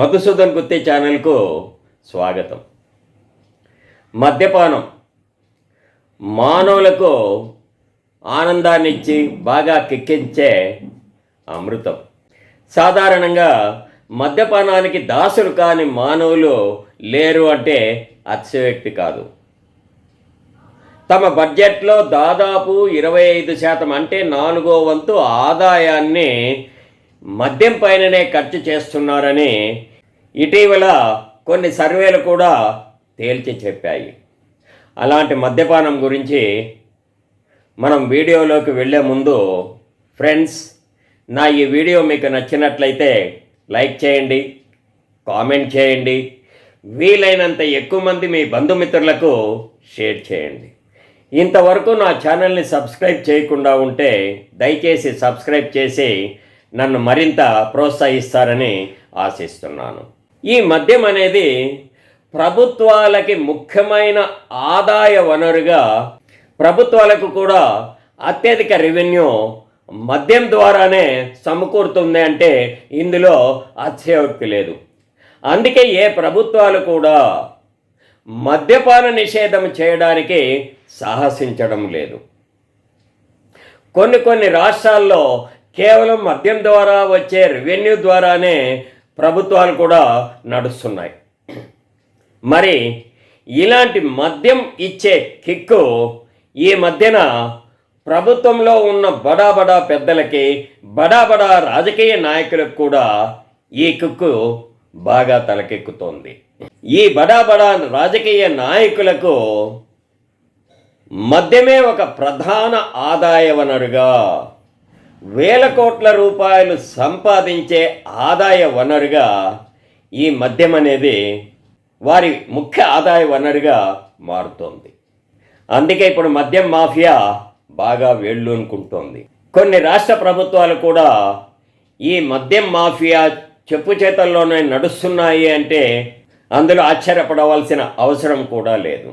మధుసూదన్ గుత్తే ఛానల్కు స్వాగతం. మద్యపానం. మానవులకు ఆనందాన్ని ఇచ్చి బాగా కిక్కించే అమృతం. సాధారణంగా మద్యపానానికి దాసులు కాని మానవులు లేరు అంటే అతిశయోక్తి కాదు. తమ బడ్జెట్లో దాదాపు ఇరవై ఐదు శాతం అంటే నాలుగో వంతు ఆదాయాన్ని మద్యం పైననే ఖర్చు చేస్తున్నారని ఇటీవల కొన్ని సర్వేలు కూడా తేల్చి చెప్పాయి. అలాంటి మద్యపానం గురించి మనం వీడియోలోకి వెళ్ళే ముందు ఫ్రెండ్స్ నా ఈ వీడియో మీకు నచ్చినట్లయితే లైక్ చేయండి కామెంట్ చేయండి వీలైనంత ఎక్కువ మంది మీ బంధుమిత్రులకు షేర్ చేయండి. ఇంతవరకు నా ఛానల్ని సబ్స్క్రైబ్ చేయకుండా ఉంటే దయచేసి సబ్స్క్రైబ్ చేసి నన్ను మరింత ప్రోత్సహిస్తారని ఆశిస్తున్నాను. ఈ మద్యం అనేది ప్రభుత్వాలకి ముఖ్యమైన ఆదాయ వనరుగా ప్రభుత్వాలకు కూడా అత్యధిక రెవెన్యూ మద్యం ద్వారానే సమకూరుతుంది అంటే ఇందులో అతిశయోక్తి లేదు. అందుకే ఏ ప్రభుత్వాలు కూడా మద్యపాన నిషేధం చేయడానికి సాహసించడం లేదు. కొన్ని కొన్ని రాష్ట్రాల్లో కేవలం మద్యం ద్వారా వచ్చే రెవెన్యూ ద్వారానే ప్రభుత్వాలు కూడా నడుస్తున్నాయి. మరి ఇలాంటి మద్యం ఇచ్చే కిక్కు ఈ మధ్యన ప్రభుత్వంలో ఉన్న బడా బడా పెద్దలకి బడా బడా రాజకీయ నాయకులకు కూడా ఈ కిక్కు బాగా తలకెక్కుతోంది. ఈ బడా బడా రాజకీయ నాయకులకు మద్యమే ఒక ప్రధాన ఆదాయ వనరుగా వేల కోట్ల రూపాయలు సంపాదించే ఆదాయ వనరుగా ఈ మద్యం అనేది వారి ముఖ్య ఆదాయ వనరుగా మారుతోంది. అందుకే ఇప్పుడు మద్యం మాఫియా బాగా వేళ్ళూనుకుంటోంది కొన్ని రాష్ట్ర ప్రభుత్వాలు కూడా ఈ మద్యం మాఫియా చెప్పు చేతల్లోనే నడుస్తున్నాయి అంటే అందులో ఆశ్చర్యపడవలసిన అవసరం కూడా లేదు.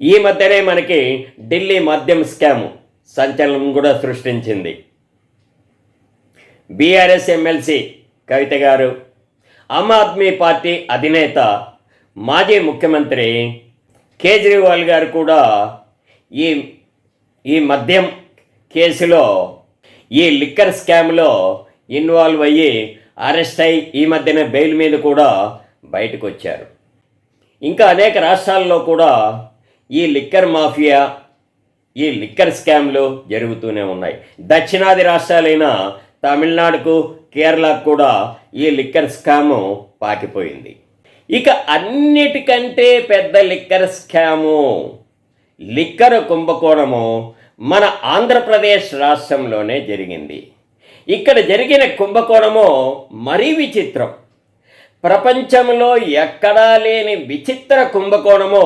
ఈ మధ్యనే మనకి ఢిల్లీ మద్యం స్కామ్ సంచలనం కూడా సృష్టించింది. బీఆర్ఎస్ ఎమ్మెల్సీ కవిత గారు ఆమ్ ఆద్మీ పార్టీ అధినేత మాజీ ముఖ్యమంత్రి కేజ్రీవాల్ గారు కూడా ఈ ఈ మద్యం కేసులో ఈ లిక్కర్ స్కామ్లో ఇన్వాల్వ్ అయ్యి అరెస్ట్ అయి ఈ మధ్యన బెయిల్ మీద కూడా బయటకు వచ్చారు ఇంకా అనేక రాష్ట్రాల్లో కూడా ఈ లిక్కర్ మాఫియా ఈ లిక్కర్ స్కామ్లు జరుగుతూనే ఉన్నాయి. దక్షిణాది రాష్ట్రాలైన తమిళనాడుకు కేరళకు కూడా ఈ లిక్కర్ స్కాము పాకిపోయింది. ఇక అన్నిటికంటే పెద్ద లిక్కర్ స్కాము లిక్కర్ కుంభకోణము మన ఆంధ్రప్రదేశ్ రాష్ట్రంలోనే జరిగింది. ఇక్కడ జరిగిన కుంభకోణము మరీ విచిత్రం. ప్రపంచంలో ఎక్కడా లేని విచిత్ర కుంభకోణము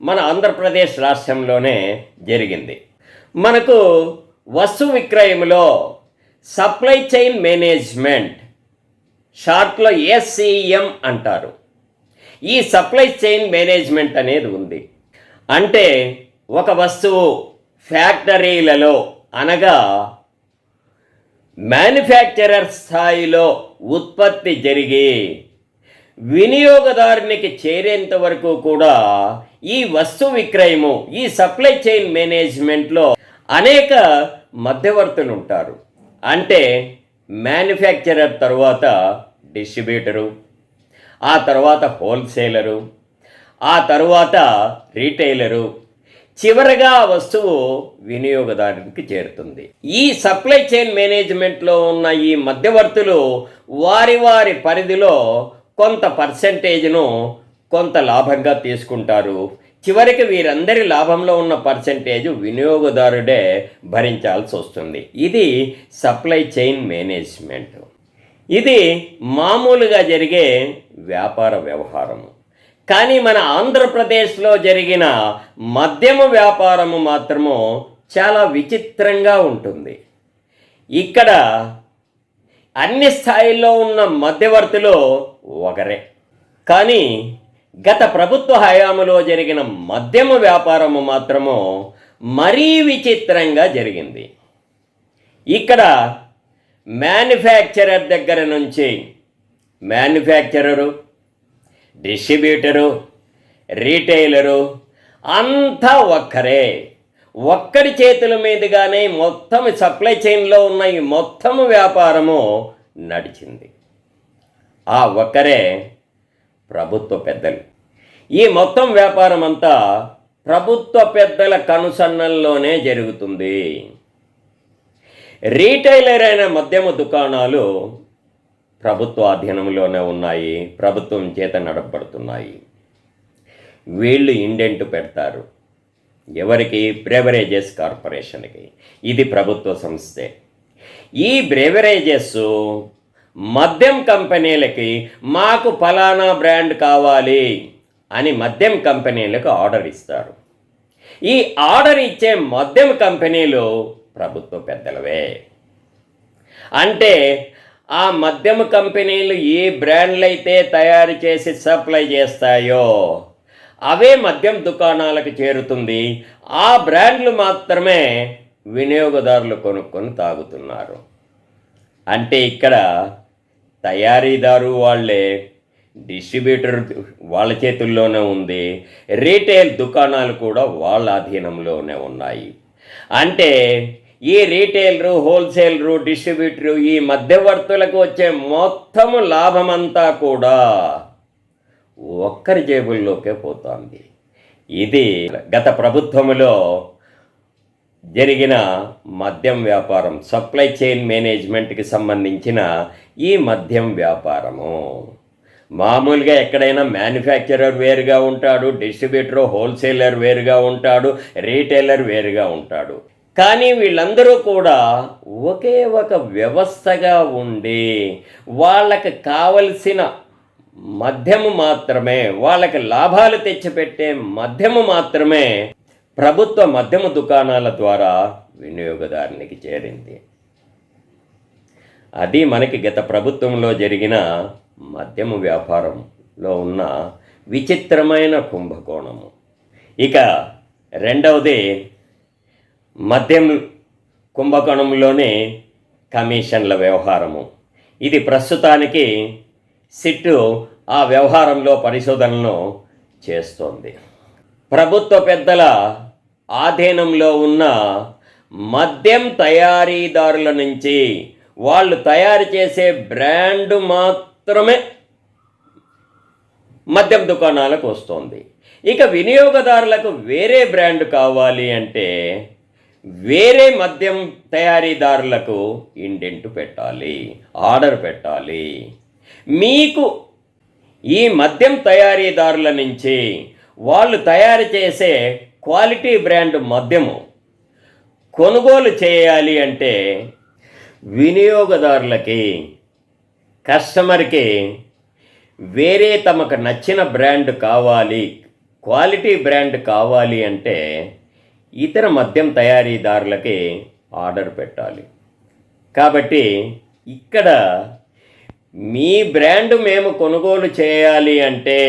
మన ఆంధ్రప్రదేశ్ రాష్ట్రంలోనే జరిగింది. మనకు వస్తు విక్రయంలో సప్లై చైన్ మేనేజ్మెంట్ షార్ట్లో ఎస్సీఎం అంటారు. ఈ సప్లై చైన్ మేనేజ్మెంట్ అనేది ఉంది. అంటే ఒక వస్తువు ఫ్యాక్టరీలలో అనగా మ్యానుఫ్యాక్చరర్ స్థాయిలో ఉత్పత్తి జరిగి వినియోగదారునికి చేరేంత వరకు కూడా ఈ వస్తు విక్రయము ఈ సప్లై చైన్ మేనేజ్మెంట్లో అనేక మధ్యవర్తులు ఉంటారు. అంటే మ్యానుఫ్యాక్చరర్ తర్వాత డిస్ట్రిబ్యూటరు ఆ తర్వాత హోల్సేలరు ఆ తర్వాత రీటైలరు చివరగా ఆ వస్తువు వినియోగదారునికి చేరుతుంది. ఈ సప్లై చైన్ మేనేజ్మెంట్లో ఉన్న ఈ మధ్యవర్తులు వారి వారి పరిధిలో కొంత పర్సెంటేజ్ను కొంత లాభంగా తీసుకుంటారు. చివరికి వీరందరి లాభంలో ఉన్న పర్సంటేజ్ వినియోగదారుడే భరించాల్సి వస్తుంది. ఇది సప్లై చైన్ మేనేజ్మెంట్. ఇది మామూలుగా జరిగే వ్యాపార వ్యవహారము కానీ మన ఆంధ్రప్రదేశ్లో జరిగిన మద్యము వ్యాపారము మాత్రము చాలా విచిత్రంగా ఉంటుంది. ఇక్కడ అన్ని స్థాయిల్లో ఉన్న మధ్యవర్తులు ఒకరే. కానీ గత ప్రభుత్వ హయాములో జరిగిన మద్యము వ్యాపారము మాత్రము మరీ విచిత్రంగా జరిగింది. ఇక్కడ మ్యానుఫ్యాక్చరర్ దగ్గర నుంచి మ్యానుఫ్యాక్చరరు డిస్ట్రిబ్యూటరు రీటైలరు అంతా ఒక్కరే. ఒక్కడి చేతుల మీదుగానే మొత్తం సప్లై చైన్లో ఉన్న ఈ మొత్తము వ్యాపారము నడిచింది. ఆ ఒక్కరే ప్రభుత్వ పెద్దలు. ఈ మొత్తం వ్యాపారం అంతా ప్రభుత్వ పెద్దల కనుసన్నల్లోనే జరుగుతుంది. రీటైలర్ అయిన మద్యమ దుకాణాలు ప్రభుత్వ అధీనంలోనే ఉన్నాయి. ప్రభుత్వం చేత నడపబడుతున్నాయి. వీళ్ళు ఇండెంట్ పెడతారు. ఎవరికి? బ్రెవరేజెస్ కార్పొరేషన్కి. ఇది ప్రభుత్వ సంస్థే. ఈ బ్రెవరేజెస్ మద్యం కంపెనీలకి మాకు ఫలానా బ్రాండ్ కావాలి అని మద్యం కంపెనీలకు ఆర్డర్ ఇస్తారు. ఈ ఆర్డర్ ఇచ్చే మద్యం కంపెనీలు ప్రభుత్వ పెద్దలవే. అంటే ఆ మద్యం కంపెనీలు ఏ బ్రాండ్లు అయితే తయారు చేసి సప్లై చేస్తాయో అవే మద్యం దుకాణాలకు చేరుతుంది. ఆ బ్రాండ్లు మాత్రమే వినియోగదారులు కొనుక్కొని తాగుతున్నారు. అంటే ఇక్కడ తయారీదారు వాళ్ళే డిస్ట్రిబ్యూటర్ వాళ్ళ చేతుల్లోనే ఉంది రీటైల్ దుకాణాలు కూడా వాళ్ళ అధీనంలోనే ఉన్నాయి. అంటే ఈ రీటైలరు హోల్సేలరు డిస్ట్రిబ్యూటరు ఈ మధ్యవర్తులకు వచ్చే మొత్తము లాభమంతా కూడా ఒక్కరి జేబుల్లోకే పోతోంది. ఇది గత ప్రభుత్వంలో జరిగిన మద్యం వ్యాపారం సప్లై చైన్ మేనేజ్మెంట్కి సంబంధించిన ఈ మద్యం వ్యాపారము. మామూలుగా ఎక్కడైనా మ్యానుఫ్యాక్చరర్ వేరుగా ఉంటాడు డిస్ట్రిబ్యూటర్ హోల్సేలర్ వేరుగా ఉంటాడు రీటైలర్ వేరుగా ఉంటాడు. కానీ వీళ్ళందరూ కూడా ఒకే ఒక వ్యవస్థగా ఉండి వాళ్ళకి కావలసిన మద్యము మాత్రమే వాళ్ళకి లాభాలు తెచ్చిపెట్టే మద్యము మాత్రమే ప్రభుత్వ మద్యమ దుకాణాల ద్వారా వినియోగదారునికి చేరింది. అది మనకి గత ప్రభుత్వంలో జరిగిన మద్యము వ్యాపారంలో ఉన్న విచిత్రమైన కుంభకోణము. ఇక రెండవది మద్యం కుంభకోణంలోనే కమిషన్ల వ్యవహారము. ఇది ప్రస్తుతానికి సిట్టు ఆ వ్యవహారంలో పరిశోధనలను చేస్తోంది. ప్రభుత్వ పెద్దల ఆధీనంలో ఉన్న మద్యం తయారీదారుల నుంచి వాళ్ళు తయారు చేసే బ్రాండ్ మాత్రమే మద్యం దుకాణాలకు వస్తుంది. ఇక వినియోగదారులకు వేరే బ్రాండ్ కావాలి అంటే వేరే మద్యం తయారీదారులకు ఇండెంట్ పెట్టాలి ఆర్డర్ పెట్టాలి. మీకు ఈ మద్యం తయారీదారుల నుంచి వాళ్ళు తయారు చేసే క్వాలిటీ బ్రాండ్ మద్యము కొనుగోలు చేయాలి అంటే వినియోగదారులకి కస్టమర్కి వేరే తమకు నచ్చిన బ్రాండ్ కావాలి క్వాలిటీ బ్రాండ్ కావాలి అంటే ఇతర మద్యం తయారీదారులకి ఆర్డర్ పెట్టాలి. కాబట్టి ఇక్కడ మీ బ్రాండ్ మేము కొనుగోలు చేయాలి అంటే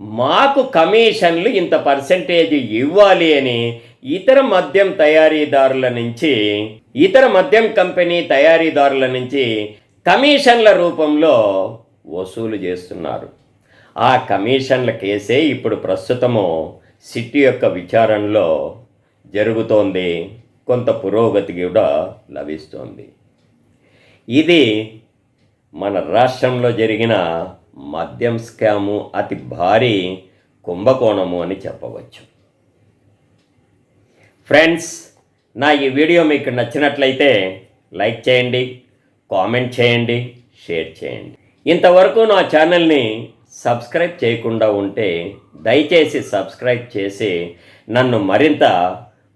మాకు కమిషన్లు ఇంత పర్సంటేజ్ ఇవ్వాలి అని ఇతర మద్యం తయారీదారుల నుంచి ఇతర మద్యం కంపెనీ తయారీదారుల నుంచి కమిషన్ల రూపంలో వసూలు చేస్తున్నారు. ఆ కమిషన్ల కేసే ఇప్పుడు ప్రస్తుతము సిటీ యొక్క విచారణలో జరుగుతోంది. కొంత పురోగతి కూడా లభిస్తోంది. ఇది మన రాష్ట్రంలో జరిగిన మద్యం స్కాము అతి భారీ కుంభకోణము అని చెప్పవచ్చు. ఫ్రెండ్స్ నా ఈ వీడియో మీకు నచ్చినట్లయితే లైక్ చేయండి కామెంట్ చేయండి షేర్ చేయండి. ఇంతవరకు నా ఛానల్ని సబ్స్క్రైబ్ చేయకుండా ఉంటే దయచేసి సబ్స్క్రైబ్ చేసి నన్ను మరింత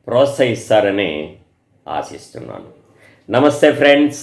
ప్రోత్సహిస్తారని ఆశిస్తున్నాను. నమస్తే ఫ్రెండ్స్